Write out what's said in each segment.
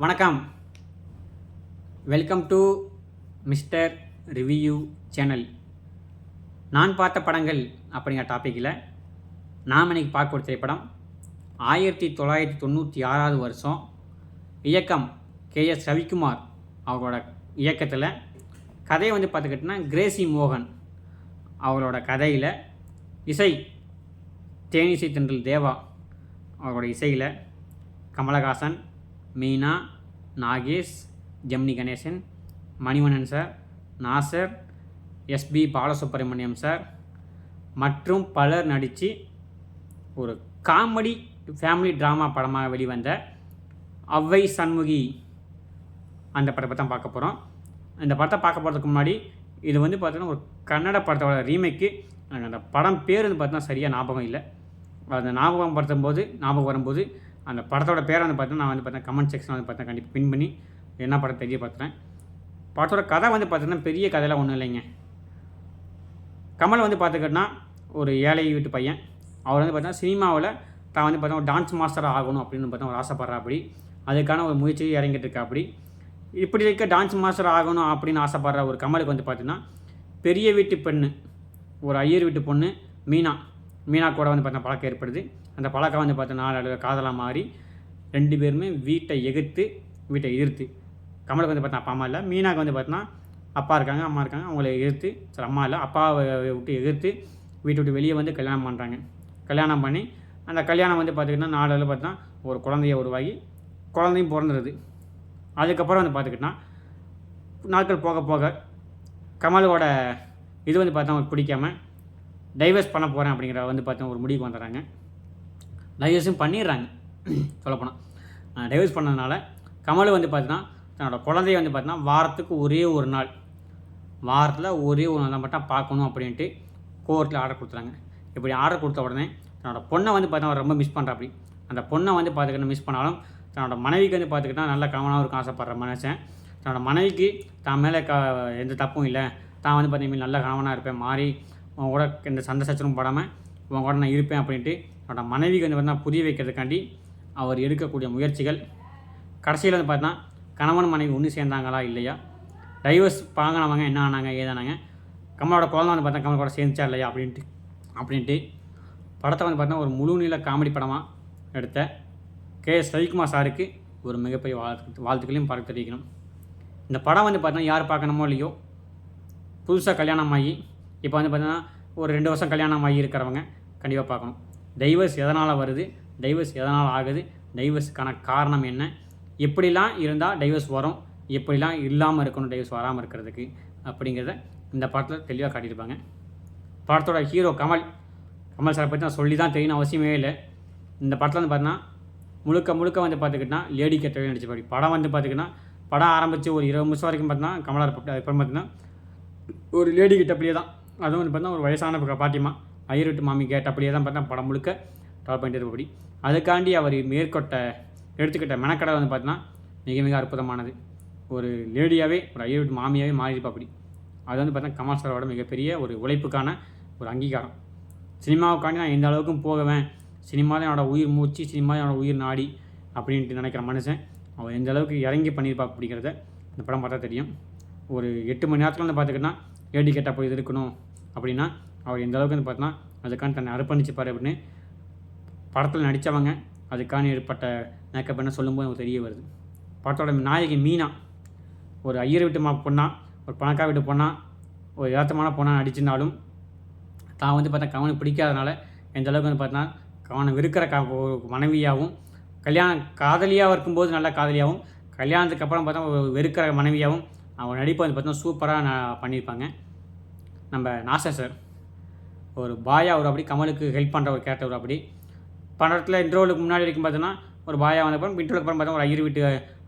வணக்கம். Welcome to Mister Review channel நான் பார்த்த படங்கள் அப்படிங்கிற டாப்பிக்கில் நாம் இன்னைக்கு பார்க்க ஒரு திரைப்படம் ஆயிரத்தி தொள்ளாயிரத்தி தொண்ணூற்றி ஆறாவது வருஷம் இயக்கம் கே எஸ் ரவிக்குமார் அவரோட இயக்கத்தில் கதையை வந்து பார்த்துக்கிட்டிங்கன்னா கிரேசி மோகன் அவரோட கதையில் இசை தேனிசை தென்றல் தேவா அவரோட இசையில் Kamal Haasan Meena Nagesh Gemini Ganesan Manivannan sir Nassar SP Balasubrahmanyam sir மற்றும் பலர் நடித்து ஒரு காமெடி ஃபேமிலி ட்ராமா படமாக வெளிவந்த அவ்வை சண்முகி. அந்த படத்தை தான் பார்க்க போகிறோம் இந்த படத்தை பார்க்க போகிறதுக்கு முன்னாடி இது வந்து பார்த்தீங்கன்னா ஒரு கன்னட படத்தோட ரீமேக்கு அந்த படம் பேர் வந்து பார்த்தீங்கன்னா சரியாக ஞாபகம் இல்லை. அந்த ஞாபகம் படுத்தும் போது ஞாபகம் வரும்போது அந்த படத்தோட பேரை வந்து பார்த்தீங்கன்னா நான் வந்து பார்த்தீங்கன்னா கமெண்ட் செக்ஷன் வந்து பார்த்தீங்கன்னா கண்டிப்பாக பின் பண்ணி என்ன படம் தெரியப்படுத்துகிறேன் படத்தோட கதை வந்து பார்த்தீங்கன்னா பெரிய கதையெல்லாம் ஒன்றும் இல்லைங்க. கமல் வந்து பார்த்துக்கிட்டோன்னா ஒரு ஏழை வீட்டு பையன். அவர் வந்து பார்த்தீங்கன்னா சினிமாவில் தான் வந்து பார்த்தா டான்ஸ் மாஸ்டர் ஆகணும் அப்படின்னு பார்த்தா ஒரு ஆசைப்படுறா அப்படி அதுக்கான ஒரு முயற்சி இறங்கிட்டு இருக்கா அப்படி இப்படி இருக்க டான்ஸ் மாஸ்டர் ஆகணும் அப்படின்னு ஆசைப்படுற ஒரு கமலுக்கு வந்து பார்த்தீங்கன்னா பெரிய வீட்டு பெண்ணு ஒரு ஐயர் வீட்டு பொண்ணு மீனா. மீனா கூட வந்து பார்த்தா பழக்கம் ஏற்படுது. அந்த பழக்கம் வந்து பார்த்தா நாலு காதலாக மாறி ரெண்டு பேருமே வீட்டை எதிர்த்து வீட்டை எதிர்த்து. கமலுக்கு வந்து பார்த்தா அப்பா அம்மா இல்லை மீனாக்கு வந்து பார்த்தீங்கன்னா அப்பா இருக்காங்க அம்மா இருக்காங்க அவங்கள எதிர்த்து சரி அம்மா இல்லை அப்பாவை விட்டு எதிர்த்து வீட்டை விட்டு வெளியே வந்து கல்யாணம் பண்ணுறாங்க கல்யாணம் பண்ணி அந்த கல்யாணம் வந்து பார்த்திங்கன்னா நாலு பார்த்தா ஒரு குழந்தைய உருவாகி குழந்தையும் பிறந்துடுது அதுக்கப்புறம் வந்து பார்த்துக்கிட்டா நாட்கள் போக போக கமலோட இது வந்து பார்த்தா அவங்களுக்கு பிடிக்காம டைவர்ஸ் பண்ண போகிறேன் அப்படிங்கிற வந்து பார்த்தா ஒரு முடிவுக்கு வந்துடுறாங்க. டைவர்ஸும் பண்ணிடுறாங்க. சொல்லப்போனால் டைவர்ஸ் பண்ணதுனால கமல் வந்து பார்த்தீங்கன்னா தன்னோட குழந்தைய வந்து பார்த்தீங்கன்னா வாரத்துக்கு ஒரே ஒரு நாள் வாரத்தில் ஒரே ஒரு நாள் மட்டும் பார்க்கணும் அப்படின்ட்டு கோர்ட்டில் ஆர்டர் கொடுத்துறாங்க இப்படி ஆர்டர் கொடுத்த உடனே தன்னோட பொண்ணை வந்து பார்த்தீங்கன்னா ரொம்ப மிஸ் பண்ணுறாப்படி அந்த பொண்ணை வந்து பார்த்துக்கிட்டு மிஸ் பண்ணாலும் தன்னோட மனைவிக்கு வந்து பார்த்துக்கிட்டா நல்ல கவனம் இருக்கும் ஆசைப்படுற மனுஷன் தன்னோட மனைவிக்கு தான் மேலே க எந்த தப்பும் இல்லை. தான் வந்து பார்த்தீங்கன்னா நல்ல கணவனாக இருப்பேன் மாறி உன் கூட எந்த சண்டை சச்சரவும் படாமல் உன் கூட நான் இருப்பேன் அப்படின்ட்டு தன்னோட மனைவிக்கு வந்து பார்த்தா புரிய வைக்கிறதுக்காண்டி அவர் எடுக்கக்கூடிய முயற்சிகள். கடைசியில் வந்து பார்த்தீங்கன்னா கணவன் மனைவி ஒன்று சேர்ந்தாங்களா இல்லையா? டைவர்ஸ் பாங்கினவங்க என்ன ஆனாங்க ஏதானாங்க கமலோட குழந்தை வந்து பார்த்தா கமலோட சேர்ந்துச்சா இல்லையா அப்படின்ட்டு அப்படின்ட்டு படத்தை வந்து பார்த்தீங்கன்னா ஒரு முழு நீள காமெடி படமாக எடுத்த கே எஸ் ரவிக்குமார் சாருக்கு ஒரு மிகப்பெரிய வாழ்த்து வாழ்த்துக்களையும் பார்க்க தெரிவிக்கணும். இந்த படம் வந்து பார்த்தீங்கன்னா யார் பார்க்கணுமோ இல்லையோ புதுசாக கல்யாணம் ஆகி இப்போ வந்து பார்த்தீங்கன்னா ஒரு ரெண்டு வருஷம் கல்யாணம் ஆகி இருக்கிறவங்க கண்டிப்பாக பார்க்கணும். டைவர்ஸ் எதனால் வருது? டைவர்ஸ் எதனால் ஆகுது? டைவர்ஸுக்கான காரணம் என்ன? எப்படிலாம் இருந்தால் டைவர்ஸ் வரும்? எப்படிலாம் இல்லாமல் இருக்கணும் டைவர்ஸ் வராமல் இருக்கிறதுக்கு? அப்படிங்கிறத இந்த படத்தில் தெளிவாக காட்டியிருப்பாங்க. படத்தோட ஹீரோ கமல். கமல் சாரை பற்றி நான் சொல்லி தான் தெரியணும் அவசியமே இல்லை. இந்த படத்தில் வந்து பார்த்தீங்கன்னா முழுக்க முழுக்க வந்து பார்த்துக்கிட்டா லேடி கேட்டவே நடிச்சு படி. படம் வந்து பார்த்திங்கன்னா படம் ஆரம்பித்து ஒரு இருபது நிமிஷம் வரைக்கும் பார்த்தீங்கன்னா கமலா இருப்பா அப்புறம் பார்த்தீங்கன்னா ஒரு லேடி கிட்ட அப்படியே தான் அதுவும் வந்து பார்த்தீங்கன்னா ஒரு வயசான பாட்டிமா. ஐயருட்டு மாமி கேட்ட அப்படியே தான் பார்த்தா படம் முழுக்க ட்ராவல் பண்ணிட்டு இருப்பபடி அதுக்காண்டி அவர் மேற்கொட்ட எடுத்துக்கிட்ட மெனக்கடை வந்து பார்த்தீங்கன்னா மிக மிக அற்புதமானது. ஒரு லேடியாகவே ஒரு ஐயருட்டு மாமியாகவே மாறியிருப்பா அப்படி. அது வந்து பார்த்தீங்கன்னா கமல் சாரோட மிகப்பெரிய ஒரு உழைப்புக்கான ஒரு அங்கீகாரம். சினிமாவுக்காண்டி நான் எந்த அளவுக்கும் போகவேன் சினிமா தான் என்னோடய உயிர் மூச்சு சினிமா தான் என்னோடய உயிர் நாடி அப்படின்ட்டு நினைக்கிற மனுஷன் அவர் எந்த அளவுக்கு இறங்கி பண்ணியிருப்பா அப்படிங்கிறத இந்த படம் பார்த்தா தெரியும். ஒரு எட்டு மணி நேரத்தில் வந்து பார்த்துக்கிட்டா ஏடி கேட்டால் போய் இது இருக்கணும் அப்படின்னா அவர் எந்த அளவுக்கு வந்து பார்த்தோன்னா அதுக்கான தன்னை அர்ப்பணிச்சுப்பார் அப்படின்னு படத்தில் நடித்தவங்க அதுக்கான ஏற்பட்ட மேக்கப் என்ன சொல்லும்போது நமக்கு தெரிய வருது. படத்தோட நாயகி மீனா ஒரு ஐயர் வீட்டு மா பொண்ணா ஒரு பணக்கா வீட்டு பொண்ணா ஒரு யதார்த்தமான பொண்ணாக நடிச்சிருந்தாலும் தான் வந்து பார்த்தா கவனம் பிடிக்காதனால எந்த அளவுக்கு வந்து பார்த்தா கவனம் இருக்கிற க ஒரு மனைவியாகவும் கல்யாணம் காதலியாக இருக்கும்போது நல்ல காதலியாகவும் கல்யாணத்துக்கு அப்புறம் பார்த்தா ஒரு வெறுக்கிற மனைவியாகவும் அவங்க நடிப்பை வந்து பார்த்தா சூப்பராக நான் பண்ணியிருப்பாங்க. நம்ம நாசா சார். ஒரு பாயா ஒரு அப்படி கமலுக்கு ஹெல்ப் பண்ணுற ஒரு கேரக்டர் ஒரு அப்படி. படத்தில் இன்ட்ரோலுக்கு முன்னாடி வரைக்கும் பார்த்தோன்னா ஒரு பாயா வந்தப்பறம் இன்ட்ரோலுக்கு அப்புறம் பார்த்தா ஒரு ஐயர் வீட்டு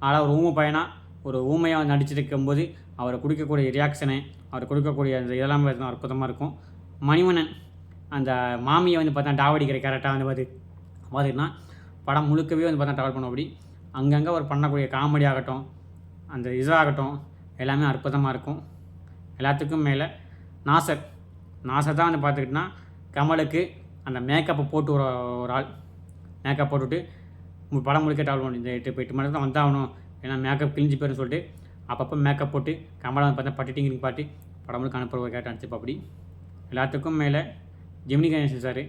ஆளாக ஒரு ஊமை பயணம் ஒரு ஊமையாக நடிச்சிருக்கும்போது அவர் கொடுக்கக்கூடிய ரியாக்ஷனு அவர் கொடுக்கக்கூடிய அந்த இதெல்லாம் பார்த்தா அற்புதமாக இருக்கும். மணிவனன் அந்த மாமியை வந்து பார்த்தா டாவடிக்கிற கேரக்டாக வந்து பார்த்து பார்த்துக்கிட்டா படம் முழுக்கவே வந்து பார்த்தா ட்ராவல் பண்ண அப்படி. அங்கங்கே அவர் பண்ணக்கூடிய காமெடி ஆகட்டும் அந்த இதாகட்டும் எல்லாமே அற்புதமாக இருக்கும். எல்லாத்துக்கும் மேலே நாசர் நாசர் தான் வந்து பார்த்துக்கிட்டோன்னா கமலுக்கு அந்த மேக்கப்பை போட்டு ஒரு ஒரு ஆள். மேக்கப் போட்டுவிட்டு படம் முழுக்க ட்ராவல் பண்ணி இந்த எட்டு எட்டு மணி நேரம் வந்தாகணும். ஏன்னா மேக்கப் கிழிஞ்சு போயிருன்னு சொல்லிட்டு அப்பப்போ மேக்கப் போட்டு கமலை வந்து பார்த்தா பட்டு பாட்டி படம் முழுக்க அனுப்புற கேட்டு அனுப்பிச்சு அப்படி எல்லாத்துக்கும் மேலே ஜெமினி கணேசன் சார்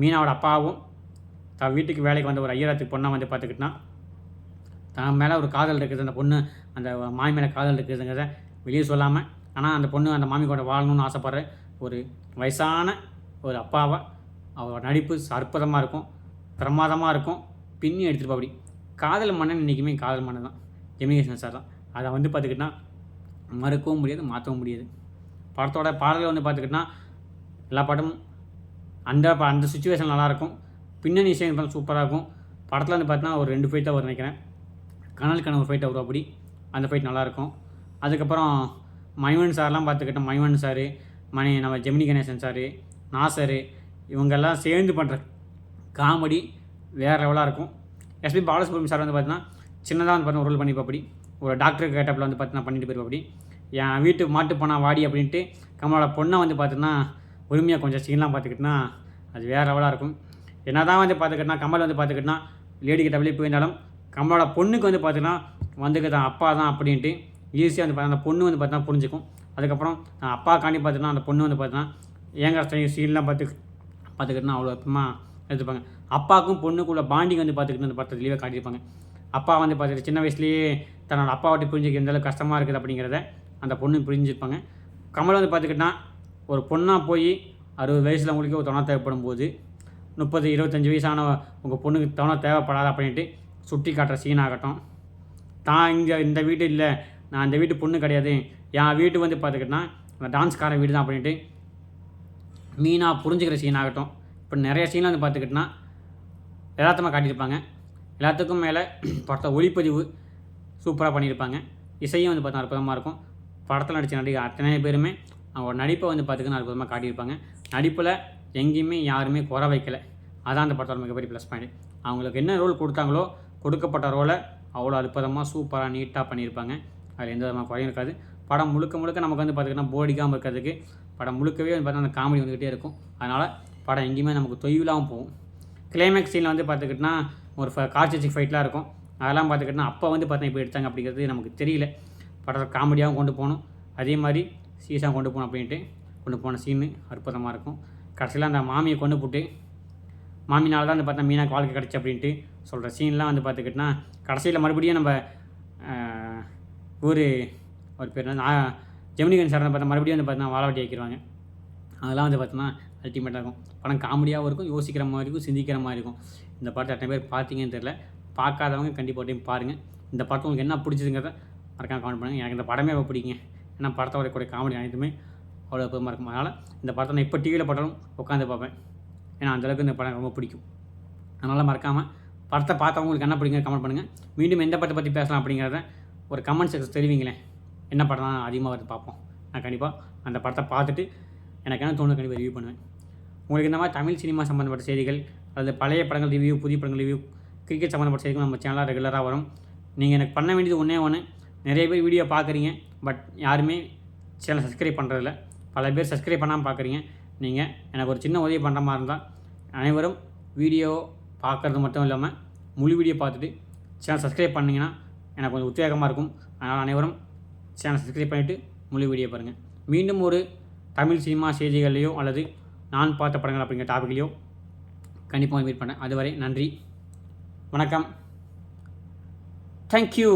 மீனாவோட அப்பாவும் தான் வீட்டுக்கு வேலைக்கு வந்த ஒரு ஐயராத்துக்கு பொண்ணாக வந்து பார்த்துக்கிட்டா தான் மேலே ஒரு காதல் இருக்குது அந்த பொண்ணு. அந்த மாய் மேலே காதல் இருக்குதுங்கிறத வெளியே சொல்லாமல் ஆனால் அந்த பொண்ணு அந்த மாமி கூட வாழணும்னு ஆசைப்பட்ற ஒரு வயசான ஒரு அப்பாவை அவரோட நடிப்பு அற்புதமாக இருக்கும் பிரமாதமாக இருக்கும் பின்னி எடுத்துருப்பா அப்படி காதல் மன்னன் இன்றைக்குமே காதல் மன்னன் தான். ஜெமிகேஷன் சார் தான். அதை வந்து பார்த்துக்கிட்டா மறுக்கவும் முடியாது மாற்றவும் முடியாது. படத்தோட பாடல்கள் வந்து பார்த்துக்கிட்டா எல்லா படமும் அந்த ப- அந்த சுச்சுவேஷன் நல்லாயிருக்கும். பின்னணி இசை சூப்பராக இருக்கும். படத்தில் வந்து பார்த்தீங்கன்னா ஒரு ரெண்டு ஃபைட்டாக வரும் நினைக்கிறேன். கனல் கனவு ஃபைட்டாக வரும் அப்படி அந்த ஃபைட் நல்லாயிருக்கும். அதுக்கப்புறம் மைமன் சார்லாம் பார்த்துக்கிட்டோம் மைமன் சார் மணி நம்ம ஜெமினி கணேசன் சார் நாசர் இவங்கெல்லாம் சேர்ந்து பண்ணுற காமெடி வேறு லெவலாக இருக்கும். எஸ்பி பாலசுப்ரமணியம் சார் வந்து பார்த்தீங்கன்னா சின்னதாக வந்து பார்த்தீங்கன்னா ரோல் பண்ணிப்பா ஒரு டாக்டர் கேட்டப்பில் வந்து பார்த்தீங்கன்னா பண்ணிட்டு போயிருப்பாப்படி. என் வீட்டு மாட்டு போனா வாடி அப்படின்ட்டு கமலோட பொண்ணை வந்து பார்த்தீங்கன்னா உரிமையாக கொஞ்சம் சீன்லாம் பார்த்துக்கிட்டுனா அது வேறு லெவலாக இருக்கும். என்ன தான் வந்து பார்த்துக்கிட்டா கமல் வந்து பார்த்துக்கிட்டனா லேடி கிட்ட வெளியே போயிருந்தாலும் கமலோட பொண்ணுக்கு வந்து பார்த்தீங்கன்னா வந்துக்கு தான் அப்பா தான் அப்படின்ட்டு ஈஸியாக வந்து பார்த்தா அந்த பொண்ணு வந்து பார்த்தா புரிஞ்சுக்கும். அதுக்கப்புறம் நான் அப்பா காண்டி பார்த்தீங்கன்னா அந்த பொண்ணு வந்து பார்த்தீங்கன்னா ஏங்க சீன்லாம் பார்த்து பார்த்துக்கிட்டுனா அவ்வளோ அற்புதமாக எடுத்துப்பாங்க அப்பாவுக்கும் பொண்ணுக்குள்ள பாண்டிங் வந்து பார்த்துக்கிட்டு அந்த படத்தை தெளிவாக காட்டியிருப்பாங்க. அப்பா வந்து பார்த்துட்டு சின்ன வயசுலேயே தன்னோட அப்பாவட்டி புரிஞ்சுக்க எந்த அளவுக்கு கஷ்டமாக இருக்குது அப்படிங்கிறத அந்த பொண்ணு புரிஞ்சுருப்பாங்க கமல் வந்து பார்த்துக்கிட்டா ஒரு பொண்ணாக போய் அறுபது வயசில் உங்களுக்கு ஒரு துணை தேவைப்படும் போது முப்பது இருபத்தஞ்சி வயசான உங்கள் பொண்ணுக்கு துணை தேவைப்படாது அப்படின்ட்டு சுட்டி காட்டுற சீன் ஆகட்டும். தான் இங்கே இந்த வீடு இல்லை நான் இந்த வீட்டு பொண்ணு கிடையாது. என் வீட்டு வந்து பார்த்துக்கிட்டா அந்த வீடு தான் அப்படின்ட்டு மீனாக புரிஞ்சுக்கிற சீன் ஆகட்டும். இப்போ நிறைய சீனில் வந்து பார்த்துக்கிட்டனா யதார்த்தமாக காட்டியிருப்பாங்க. எல்லாத்துக்கும் மேலே படத்தை ஒளிப்பதிவு சூப்பராக பண்ணியிருப்பாங்க. இசையும் வந்து பார்த்தா அற்புதமாக இருக்கும். படத்தில் நடித்த நடிகை அத்தனை பேருமே அவங்க நடிப்பை வந்து பார்த்துக்கின்னு அற்புதமாக காட்டியிருப்பாங்க. நடிப்பில் எங்கேயுமே யாருமே குறை வைக்கலை. அதான் அந்த படத்தோட மிகப்பெரிய ப்ளஸ் பாயிண்ட் அவங்களுக்கு என்ன ரோல் கொடுத்தாங்களோ கொடுக்கப்பட்ட ரோலை அவ்வளோ அற்புதமாக சூப்பராக நீட்டாக பண்ணியிருப்பாங்க. அதில் எந்த விதமான குறையும் இருக்காது. படம் முழுக்க முழுக்க நமக்கு வந்து பார்த்திங்கன்னா போடிக்காமல் இருக்கிறதுக்கு படம் முழுக்கவே வந்து பார்த்தீங்கன்னா அந்த காமெடி வந்துக்கிட்டே இருக்கும். அதனால் படம் எங்கேயுமே நமக்கு தொய்வில்லாமல் போகும். கிளைமேக்ஸ் சீனில் வந்து பார்த்துக்கிட்டனா ஒரு கார்ச்சி ஃபைட்லாம் இருக்கும். அதெல்லாம் பார்த்துக்கிட்டனா அப்போ வந்து பார்த்தா இப்போ எடுத்தாங்க அப்படிங்கிறது நமக்கு தெரியல. படத்தை காமெடியாகவும் கொண்டு போகணும். அதே மாதிரி சீசாக கொண்டு போகணும் அப்படின்ட்டு கொண்டு போன சீனு அற்புதமாக இருக்கும். கடைசியில் அந்த மாமியை கொண்டு போட்டு மாமினால் தான் வந்து பார்த்தா மீனாக்கு வாழ்க்கை கிடச்சி அப்படின்ட்டு சொல்கிற சீன்லாம் வந்து பார்த்துக்கிட்டனா கடைசியில் மறுபடியும் நம்ம ஊர் ஒரு பேர் என்ன? நான் ஜெமினிகன் சார் பார்த்தா மறுபடியும் வந்து பார்த்தா வாழவட்டி வைக்கிறாங்க அதெல்லாம் வந்து பார்த்தோன்னா அல்டிமேட்டாக இருக்கும். படம் காமெடியாகவும் இருக்கும் யோசிக்கிற மாதிரி இருக்கும் சிந்திக்கிற மாதிரி இருக்கும். இந்த படத்தை எத்தனை பேர் பார்த்தீங்கன்னு தெரில பார்க்காதவங்க கண்டிப்பாக டைம் பாருங்கள் இந்த படத்தை உங்களுக்கு என்ன பிடிச்சதுங்கிறத மறக்காம கமெண்ட் பண்ணுங்கள் எனக்கு இந்த படமே ரொம்ப பிடிக்குங்க. ஏன்னா படத்தோட கூட காமெடி அனைத்துமே அவ்வளோ அற்புதமாக இருக்கும். அதனால் இந்த படத்தை நான் இப்போ டிவியில் பட்டாலும் உட்காந்து பார்ப்பேன். ஏன்னா அந்தளவுக்கு இந்த படம் ரொம்ப பிடிக்கும். அதனால் மறக்காமல் படத்தை பார்த்தவங்களுக்கு என்ன பிடிக்குங்க கமெண்ட் பண்ணுங்கள் மீண்டும் எந்த படத்தை பற்றி பேசலாம் அப்படிங்கிறத ஒரு கமெண்ட் செக்ஷன் தெரிவிங்களேன் என்ன படம் தான் அதிகமாக வருது பார்ப்போம். நான் கண்டிப்பாக அந்த படத்தை பார்த்துட்டு எனக்கு என்ன தோணுது கண்டிப்பாக ரிவ்யூ பண்ணுவேன். உங்களுக்கு இந்த மாதிரி தமிழ் சினிமா சம்மந்தப்பட்ட செய்திகள் அல்லது பழைய படங்கள் ரிவ்யூ புதிய படங்கள் ரிவ்யூ கிரிக்கெட் சம்மந்தப்பட்ட செய்திகள் நம்ம சேனலாக ரெகுலராக வரும். நீங்கள் எனக்கு பண்ண வேண்டியது ஒன்றே ஒன்று நிறைய பேர் வீடியோ பார்க்குறீங்க பட் யாருமே சேனல் சப்ஸ்கிரைப் பண்ணுறதில்ல பல பேர் சப்ஸ்கிரைப் பண்ணாமல் பார்க்குறீங்க. நீங்கள் எனக்கு ஒரு சின்ன உதவி பண்ணுற மாதிரி இருந்தால் அனைவரும் வீடியோ பார்க்குறது மட்டும் இல்லாமல் முழு வீடியோ பார்த்துட்டு சேனல் சப்ஸ்கிரைப் பண்ணிங்கன்னா எனக்கு கொஞ்சம் உத்வேகமாக இருக்கும். அதனால் அனைவரும் சேனல் சப்ஸ்கிரைப் பண்ணிவிட்டு முழு வீடியோ பாருங்கள் மீண்டும் ஒரு தமிழ் சினிமா செய்திகள்லையோ அல்லது நான் பார்த்த படங்கள் அப்படிங்கிற டாபிக்லையோ கண்டிப்பாக மீட் பண்ணேன். அதுவரை நன்றி. வணக்கம். தேங்க்யூ